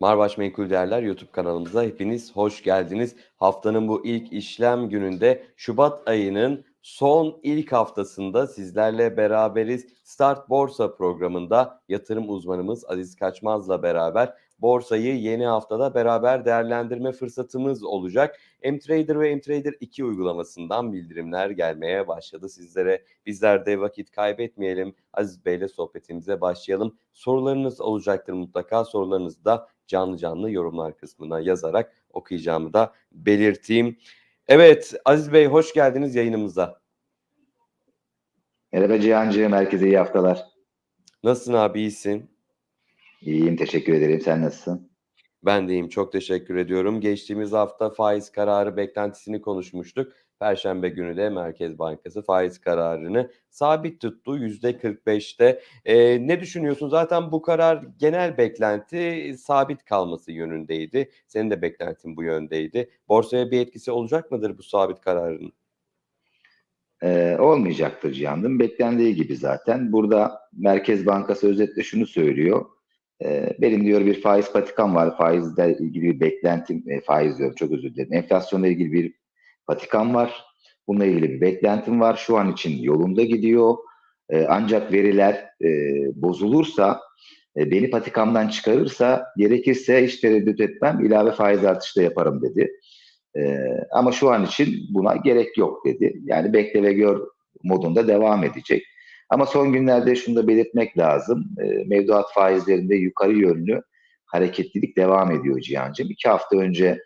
Marbaş Menkul Değerler YouTube kanalımıza hepiniz hoş geldiniz. Haftanın bu ilk işlem gününde Şubat ayının son ilk haftasında sizlerle beraberiz. Start Borsa programında yatırım uzmanımız Aziz Kaçmaz'la beraber borsayı yeni haftada beraber değerlendirme fırsatımız olacak. MTrader ve MTrader 2 uygulamasından bildirimler gelmeye başladı sizlere. Bizler de vakit kaybetmeyelim. Aziz Bey ile sohbetimize başlayalım. Sorularınız olacaktır mutlaka. Sorularınızı da canlı canlı yorumlar kısmına yazarak okuyacağımı da belirteyim. Evet Aziz Bey hoş geldiniz yayınımıza. Merhaba Cihancığım, herkese iyi haftalar. Nasılsın abi iyisin? İyiyim, teşekkür ederim. Sen nasılsın? Ben de iyiyim, çok teşekkür ediyorum. Geçtiğimiz hafta faiz kararı beklentisini konuşmuştuk. Perşembe günü de Merkez Bankası faiz kararını sabit tuttu %45'te. Ee, ne düşünüyorsun? Zaten bu karar genel beklenti sabit kalması yönündeydi. Senin de beklentin bu yöndeydi. Borsaya bir etkisi olacak mıdır bu sabit kararın? Ee, olmayacaktır Cihan'ım. Beklendiği gibi zaten. Burada Merkez Bankası özetle şunu söylüyor. Ee, benim diyor bir faiz patikam var. Faizle ilgili bir beklentim, e, faiz diyorum çok özür dilerim. Enflasyonla ilgili bir patikam var. Bununla ilgili bir beklentim var. Şu an için yolunda gidiyor. Ee, ancak veriler e, bozulursa, e, beni patikamdan çıkarırsa, gerekirse hiç tereddüt etmem, ilave faiz artışı da yaparım dedi. Ee, ama şu an için buna gerek yok dedi. Yani bekle ve gör modunda devam edecek. Ama son günlerde şunu da belirtmek lazım. E, mevduat faizlerinde yukarı yönlü hareketlilik devam ediyor Cihan'cığım. İki hafta önce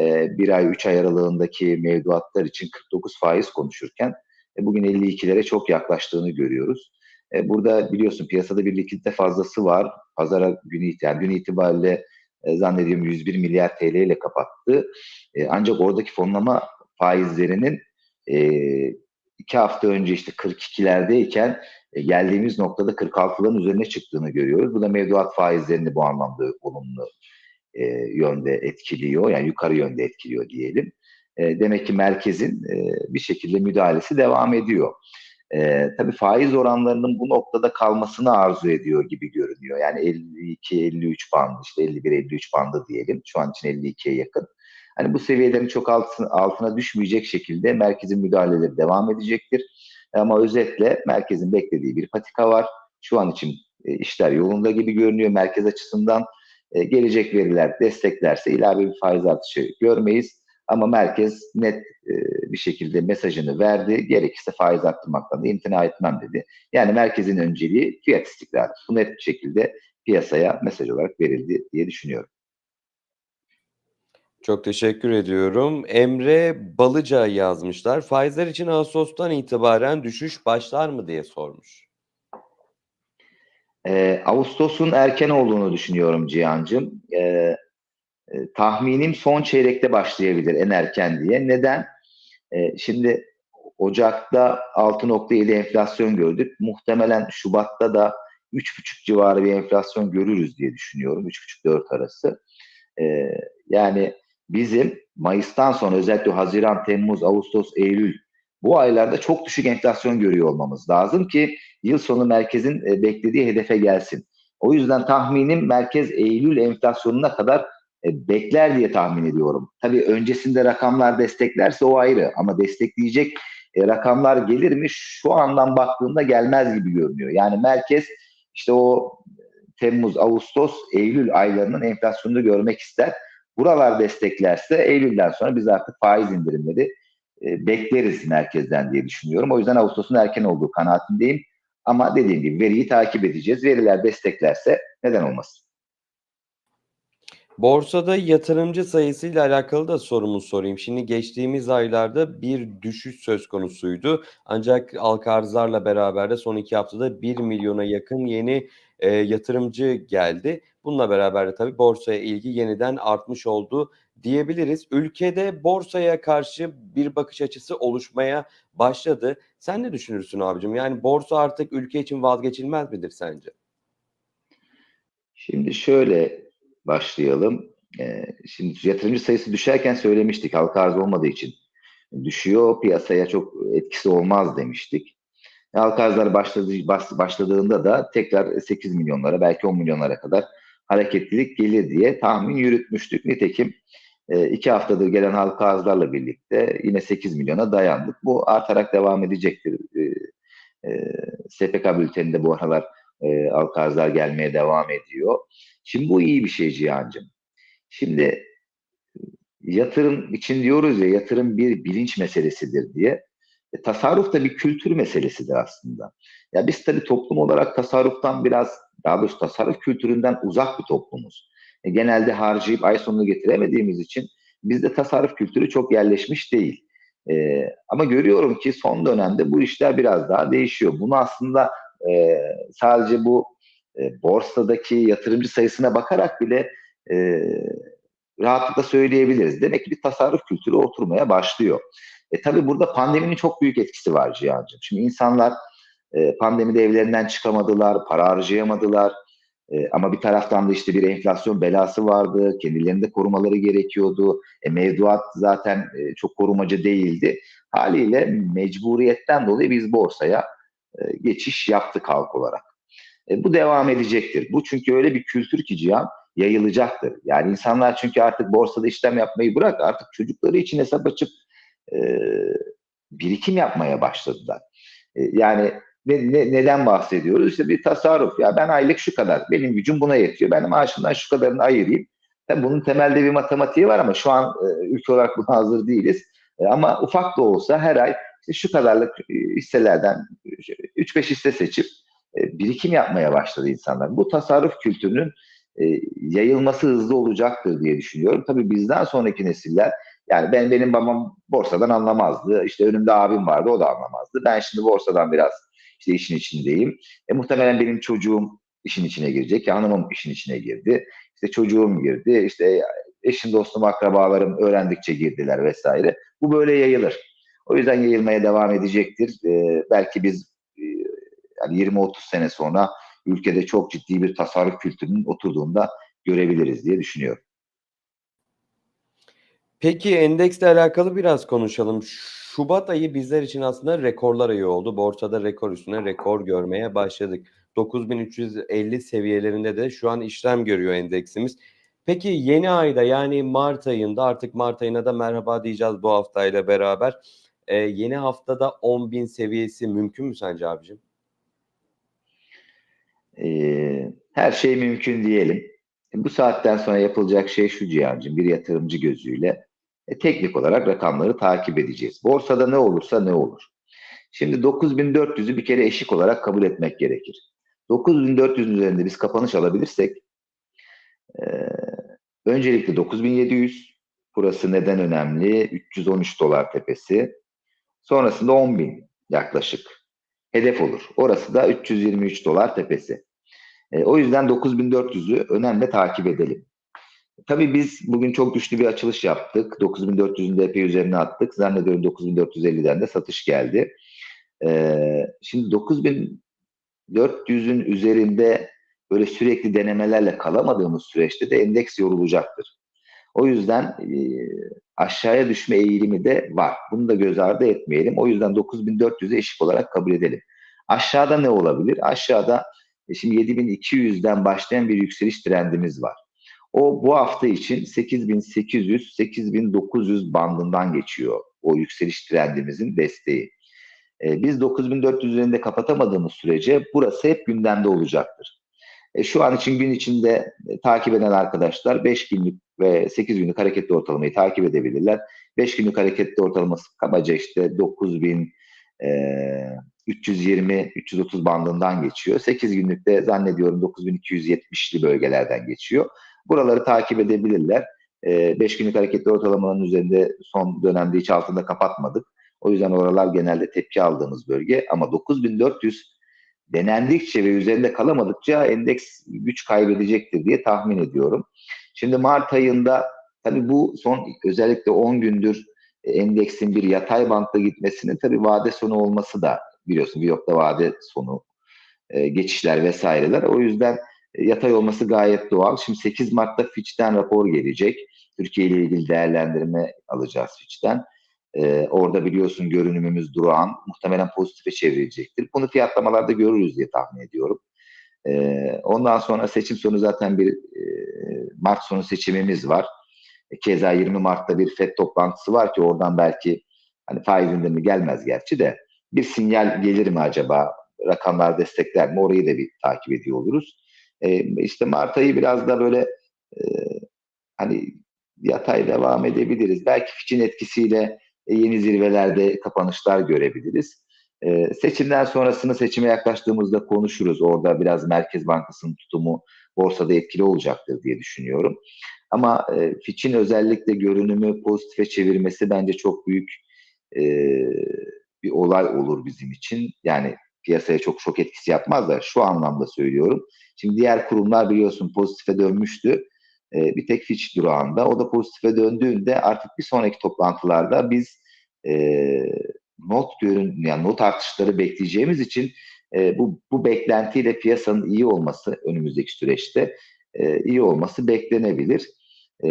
e, bir ay, üç ay aralığındaki mevduatlar için 49 faiz konuşurken e, bugün 52'lere çok yaklaştığını görüyoruz. E, burada biliyorsun piyasada bir likidite fazlası var. Pazara günü, yani gün itibariyle e, zannediyorum 101 milyar TL ile kapattı. E, ancak oradaki fonlama faizlerinin e, iki hafta önce işte 42'lerdeyken e, geldiğimiz noktada 46'ların üzerine çıktığını görüyoruz. Bu da mevduat faizlerini bu anlamda olumlu e, yönde etkiliyor. Yani yukarı yönde etkiliyor diyelim. E, demek ki merkezin e, bir şekilde müdahalesi devam ediyor. E, tabii faiz oranlarının bu noktada kalmasını arzu ediyor gibi görünüyor. Yani 52-53 bandı, işte 51-53 bandı diyelim. Şu an için 52'ye yakın. Hani bu seviyelerin çok altına, düşmeyecek şekilde merkezin müdahaleleri devam edecektir. Ama özetle merkezin beklediği bir patika var. Şu an için e, işler yolunda gibi görünüyor merkez açısından. E, gelecek veriler desteklerse ilave bir faiz artışı görmeyiz. Ama merkez net e, bir şekilde mesajını verdi. Gerekirse faiz arttırmaktan da imtina etmem dedi. Yani merkezin önceliği fiyat istikrarı. Bu net bir şekilde piyasaya mesaj olarak verildi diye düşünüyorum. Çok teşekkür ediyorum. Emre Balıca yazmışlar. Faizler için Ağustos'tan itibaren düşüş başlar mı diye sormuş. Ee, Ağustos'un erken olduğunu düşünüyorum Cihan'cığım. Ee, e, tahminim son çeyrekte başlayabilir en erken diye. Neden? Ee, şimdi Ocak'ta 6.7 enflasyon gördük. Muhtemelen Şubat'ta da 3.5 civarı bir enflasyon görürüz diye düşünüyorum. 3.5-4 arası. Ee, yani bizim Mayıs'tan sonra özellikle Haziran, Temmuz, Ağustos, Eylül bu aylarda çok düşük enflasyon görüyor olmamız lazım ki yıl sonu merkezin e, beklediği hedefe gelsin. O yüzden tahminim merkez Eylül enflasyonuna kadar e, bekler diye tahmin ediyorum. Tabii öncesinde rakamlar desteklerse o ayrı ama destekleyecek e, rakamlar gelir mi? Şu andan baktığında gelmez gibi görünüyor. Yani merkez işte o Temmuz, Ağustos, Eylül aylarının enflasyonunu görmek ister. Buralar desteklerse Eylül'den sonra biz artık faiz indirimleri bekleriz merkezden diye düşünüyorum. O yüzden Ağustos'un erken olduğu kanaatindeyim. Ama dediğim gibi veriyi takip edeceğiz. Veriler desteklerse neden olmasın? Borsada yatırımcı sayısıyla alakalı da sorumu sorayım. Şimdi geçtiğimiz aylarda bir düşüş söz konusuydu. Ancak halka arzlarla beraber de son iki haftada 1 milyona yakın yeni e, yatırımcı geldi. Bununla beraber de tabii borsaya ilgi yeniden artmış oldu diyebiliriz. Ülkede borsaya karşı bir bakış açısı oluşmaya başladı. Sen ne düşünürsün abicim? Yani borsa artık ülke için vazgeçilmez midir sence? Şimdi şöyle başlayalım. Ee, şimdi yatırımcı sayısı düşerken söylemiştik halka arz olmadığı için. Düşüyor piyasaya çok etkisi olmaz demiştik. Halka arzlar başladı, başladığında da tekrar 8 milyonlara belki 10 milyonlara kadar hareketlilik gelir diye tahmin yürütmüştük. Nitekim e, iki haftadır gelen halka arzlarla birlikte yine 8 milyona dayandık. Bu artarak devam edecektir. E, e, SPK bülteninde bu aralar e, halka arzlar gelmeye devam ediyor. Şimdi bu iyi bir şey Cihan'cığım. Şimdi yatırım için diyoruz ya yatırım bir bilinç meselesidir diye. E, tasarruf da bir kültür meselesidir aslında. Ya biz tabii toplum olarak tasarruftan biraz, daha doğrusu tasarruf kültüründen uzak bir toplumuz. E, genelde harcayıp ay sonunu getiremediğimiz için bizde tasarruf kültürü çok yerleşmiş değil. E, ama görüyorum ki son dönemde bu işler biraz daha değişiyor. Bunu aslında e, sadece bu e, borsadaki yatırımcı sayısına bakarak bile e, rahatlıkla söyleyebiliriz. Demek ki bir tasarruf kültürü oturmaya başlıyor. E tabii burada pandeminin çok büyük etkisi var Cihan'cığım. Şimdi insanlar e, pandemide evlerinden çıkamadılar, para harcayamadılar. E, ama bir taraftan da işte bir enflasyon belası vardı. Kendilerini de korumaları gerekiyordu. E, mevduat zaten e, çok korumacı değildi. Haliyle mecburiyetten dolayı biz borsaya e, geçiş yaptık halk olarak. E, bu devam edecektir. Bu çünkü öyle bir kültür ki Cihan yayılacaktır. Yani insanlar çünkü artık borsada işlem yapmayı bırak artık çocukları için hesap açıp e, birikim yapmaya başladılar. E, yani ne, ne, neden bahsediyoruz? İşte bir tasarruf. Ya ben aylık şu kadar, benim gücüm buna yetiyor. Ben maaşımdan şu kadarını ayırayım. Tabii bunun temelde bir matematiği var ama şu an e, ülke olarak buna hazır değiliz. E, ama ufak da olsa her ay işte şu kadarlık e, hisselerden 3-5 hisse seçip e, birikim yapmaya başladı insanlar. Bu tasarruf kültürünün e, yayılması hızlı olacaktır diye düşünüyorum. Tabii bizden sonraki nesiller yani ben benim babam borsadan anlamazdı. İşte önümde abim vardı o da anlamazdı. Ben şimdi borsadan biraz işte işin içindeyim. E, muhtemelen benim çocuğum işin içine girecek. Hanımım işin içine girdi. İşte çocuğum girdi. İşte eşim, dostum, akrabalarım öğrendikçe girdiler vesaire. Bu böyle yayılır. O yüzden yayılmaya devam edecektir. E, belki biz e, yani 20-30 sene sonra ülkede çok ciddi bir tasarruf kültürünün oturduğunda görebiliriz diye düşünüyorum. Peki endeksle alakalı biraz konuşalım. Şubat ayı bizler için aslında rekorlar ayı oldu. Borsada rekor üstüne rekor görmeye başladık. 9350 seviyelerinde de şu an işlem görüyor endeksimiz. Peki yeni ayda yani Mart ayında artık Mart ayına da merhaba diyeceğiz bu haftayla beraber. Ee, yeni haftada 10.000 seviyesi mümkün mü sence abicim? Ee, her şey mümkün diyelim. Bu saatten sonra yapılacak şey şu Cihan'cığım bir yatırımcı gözüyle e, teknik olarak rakamları takip edeceğiz. Borsada ne olursa ne olur. Şimdi 9400'ü bir kere eşik olarak kabul etmek gerekir. 9400'ün üzerinde biz kapanış alabilirsek e, öncelikle 9700 burası neden önemli? 313 dolar tepesi. Sonrasında 10.000 yaklaşık hedef olur. Orası da 323 dolar tepesi. E, o yüzden 9400'ü önemli takip edelim. Tabii biz bugün çok güçlü bir açılış yaptık. 9400'ün de epey üzerine attık. Zannediyorum 9450'den de satış geldi. Ee, şimdi 9400'ün üzerinde böyle sürekli denemelerle kalamadığımız süreçte de endeks yorulacaktır. O yüzden e, aşağıya düşme eğilimi de var. Bunu da göz ardı etmeyelim. O yüzden 9400'ü eşik olarak kabul edelim. Aşağıda ne olabilir? Aşağıda e, şimdi 7200'den başlayan bir yükseliş trendimiz var. O bu hafta için 8800-8900 bandından geçiyor o yükseliş trendimizin desteği. E, biz 9400 üzerinde kapatamadığımız sürece burası hep gündemde olacaktır. E, şu an için gün içinde e, takip eden arkadaşlar 5 günlük ve 8 günlük hareketli ortalamayı takip edebilirler. 5 günlük hareketli ortalaması kabaca işte 9000 e, 320-330 bandından geçiyor. 8 günlükte zannediyorum 9270'li bölgelerden geçiyor. Buraları takip edebilirler. 5 günlük hareketli ortalamanın üzerinde son dönemde hiç altında kapatmadık. O yüzden oralar genelde tepki aldığımız bölge. Ama 9400 denendikçe ve üzerinde kalamadıkça endeks güç kaybedecektir diye tahmin ediyorum. Şimdi Mart ayında tabii bu son özellikle 10 gündür endeksin bir yatay bantta gitmesinin tabii vade sonu olması da biliyorsun bir yokta vade sonu geçişler vesaireler. O yüzden yatay olması gayet doğal. Şimdi 8 Mart'ta Fitch'ten rapor gelecek. Türkiye ile ilgili değerlendirme alacağız Fitch'ten. Ee, orada biliyorsun görünümümüz durağan. Muhtemelen pozitife çevrilecektir. Bunu fiyatlamalarda görürüz diye tahmin ediyorum. E, ondan sonra seçim sonu zaten bir e, Mart sonu seçimimiz var. E, Keza 20 Mart'ta bir FED toplantısı var ki oradan belki hani faiz indirimi gelmez gerçi de bir sinyal gelir mi acaba? Rakamlar destekler mi? Orayı da bir takip ediyor oluruz. E, işte Mart ayı biraz da böyle e, hani yatay devam edebiliriz. Belki Fitch'in etkisiyle e, yeni zirvelerde kapanışlar görebiliriz. E, seçimden sonrasını seçime yaklaştığımızda konuşuruz. Orada biraz Merkez Bankası'nın tutumu borsada etkili olacaktır diye düşünüyorum. Ama e, Fitch'in özellikle görünümü pozitife çevirmesi bence çok büyük bir olay olur bizim için. Yani piyasaya çok şok etkisi yapmaz da şu anlamda söylüyorum. Şimdi diğer kurumlar biliyorsun pozitife dönmüştü. E, bir tek Fitch durağında. O da pozitife döndüğünde artık bir sonraki toplantılarda biz e, not görün yani not artışları bekleyeceğimiz için e, bu bu beklentiyle piyasanın iyi olması önümüzdeki süreçte e, iyi olması beklenebilir. E,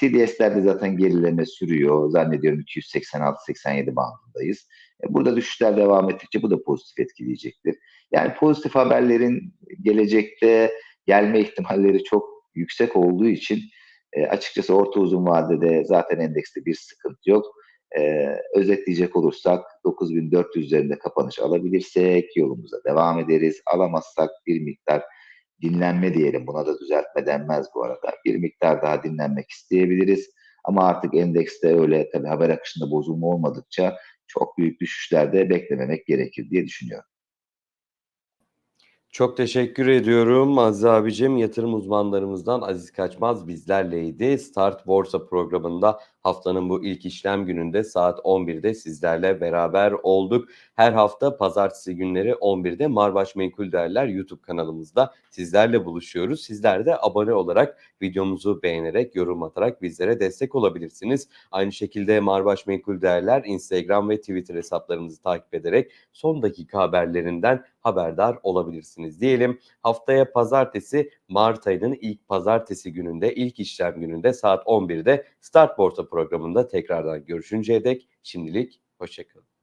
CDS'lerde zaten gerileme sürüyor. Zannediyorum 286-87 bandındayız. Burada düşüşler devam ettikçe bu da pozitif etkileyecektir. Yani pozitif haberlerin gelecekte gelme ihtimalleri çok yüksek olduğu için e, açıkçası orta uzun vadede zaten endekste bir sıkıntı yok. E, özetleyecek olursak 9400 üzerinde kapanış alabilirsek yolumuza devam ederiz. Alamazsak bir miktar dinlenme diyelim buna da düzeltme denmez bu arada. Bir miktar daha dinlenmek isteyebiliriz. Ama artık endekste öyle tabii haber akışında bozulma olmadıkça çok büyük düşüşlerde beklememek gerekir diye düşünüyorum. Çok teşekkür ediyorum Aziz abicim. Yatırım uzmanlarımızdan Aziz Kaçmaz bizlerleydi. Start Borsa programında haftanın bu ilk işlem gününde saat 11'de sizlerle beraber olduk. Her hafta pazartesi günleri 11'de Marbaş Menkul Değerler YouTube kanalımızda sizlerle buluşuyoruz. Sizler de abone olarak videomuzu beğenerek, yorum atarak bizlere destek olabilirsiniz. Aynı şekilde Marbaş Menkul Değerler Instagram ve Twitter hesaplarımızı takip ederek son dakika haberlerinden haberdar olabilirsiniz diyelim. Haftaya pazartesi Mart ayının ilk pazartesi gününde, ilk işlem gününde saat 11'de Start programında tekrardan görüşünceye dek şimdilik hoşçakalın.